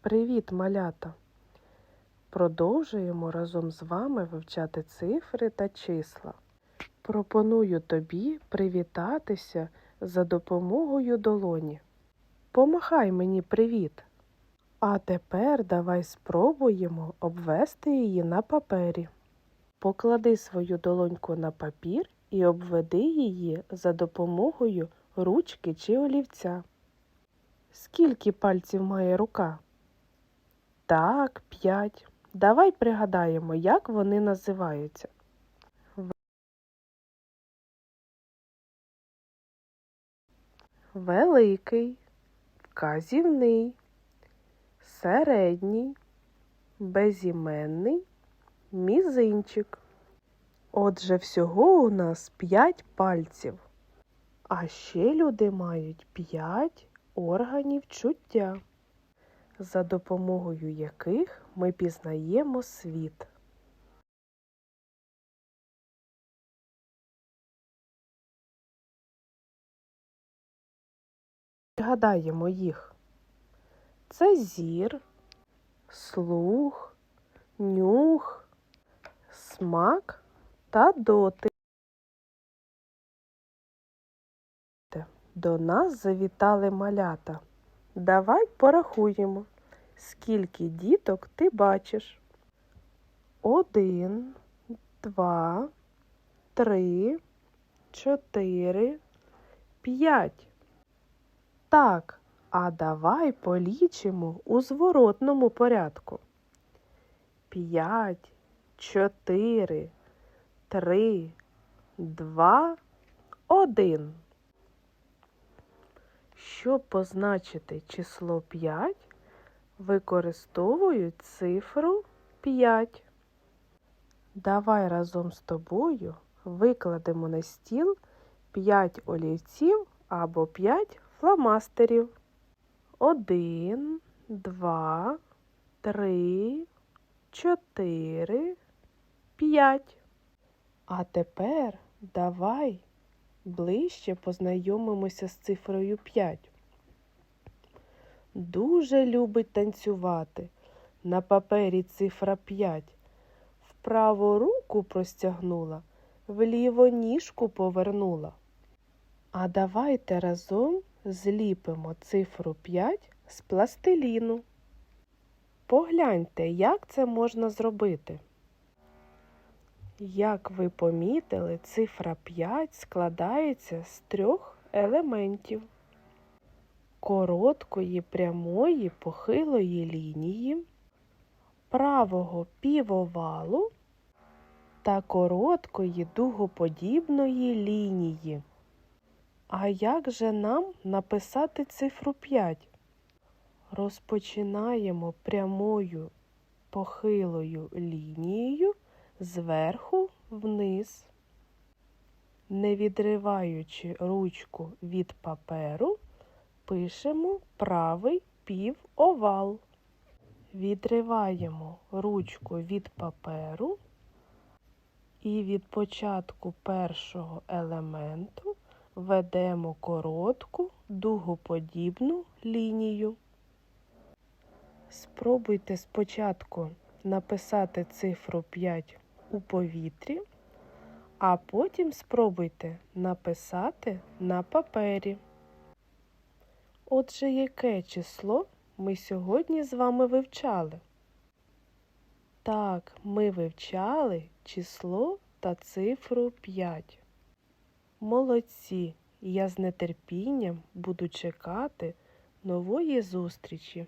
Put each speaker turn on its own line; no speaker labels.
Привіт, малята! Продовжуємо разом з вами вивчати цифри та числа. Пропоную тобі привітатися за допомогою долоні. Помахай мені привіт! А тепер давай спробуємо обвести її на папері. Поклади свою долоньку на папір і обведи її за допомогою ручки чи олівця. Скільки пальців має рука? Так, п'ять. Давай пригадаємо, як вони називаються. Великий, вказівний, середній, безіменний, мізинчик. Отже, всього у нас п'ять пальців. А ще люди мають п'ять органів чуття, за допомогою яких ми пізнаємо світ. Пригадаємо їх. Це зір, слух, нюх, смак та дотик. До нас завітали малята. Давай порахуємо, скільки діток ти бачиш. Один, два, три, чотири, п'ять. Так, а давай полічимо у зворотному порядку. П'ять, чотири, три, два, один. Щоб позначити число 5, використовують цифру 5. Давай разом з тобою викладемо на стіл 5 олівців або 5 фломастерів. 1, 2, 3, 4, 5. А тепер давай ближче познайомимося з цифрою 5. Дуже любить танцювати. На папері цифра 5. Вправо руку простягнула, вліво ніжку повернула. А давайте разом зліпимо цифру 5 з пластиліну. Погляньте, як це можна зробити. Як ви помітили, цифра 5 складається з трьох елементів короткої прямої похилої лінії, правого півовалу та короткої дугоподібної лінії. А як же нам написати цифру 5? Розпочинаємо прямою похилою лінією зверху вниз, не відриваючи ручку від паперу, пишемо правий півовал. Відриваємо ручку від паперу і від початку першого елементу ведемо коротку дугоподібну лінію. Спробуйте спочатку написати цифру 5 у повітрі, а потім спробуйте написати на папері. Отже, яке число ми сьогодні з вами вивчали? Так, ми вивчали число та цифру 5. Молодці! Я з нетерпінням буду чекати нової зустрічі.